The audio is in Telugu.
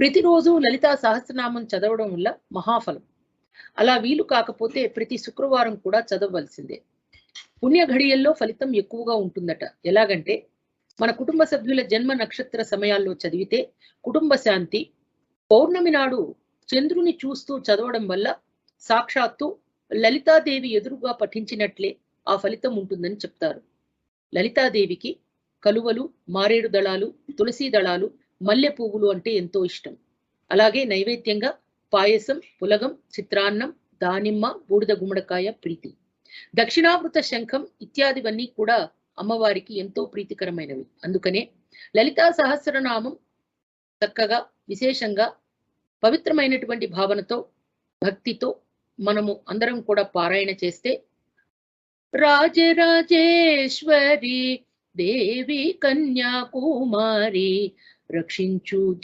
ప్రతిరోజు లలితా సహస్రనామం చదవడం వల్ల మహాఫలం. అలా వీలు కాకపోతే ప్రతి శుక్రవారం కూడా చదవవలసిందే. పుణ్య ఘడియల్లో ఫలితం ఎక్కువగా ఉంటుందట. ఎలాగంటే మన కుటుంబ సభ్యుల జన్మ నక్షత్ర సమయాల్లో చదివితే కుటుంబ శాంతి పౌర్ణమి నాడు చంద్రుని చూస్తూ చదవడం వల్ల సాక్షాత్తు లలితాదేవి ఎదురుగా పఠించినట్లే ఆ ఫలితం ఉంటుందని చెప్తారు. లలితాదేవికి కలువలు మారేడు దళాలు తులసి దళాలు మల్లె పువ్వులు అంటే ఎంతో ఇష్టం. అలాగే నైవేద్యంగా పాయసం పులగం చిత్రాన్నం దానిమ్మ బూడిద గుమ్మడికాయ ప్రీతి. దక్షిణామృత శంఖం ఇత్యాదివన్నీ కూడా అమ్మవారికి ఎంతో ప్రీతికరమైనవి. అందుకనే లలితా సహస్రనామం చక్కగా విశేషంగా పవిత్రమైనటువంటి భావనతో భక్తితో మనము అందరం కూడా పారాయణ చేస్తే రాజరాజేశ్వరి దేవి కన్యాకుమారి रक्षिंचु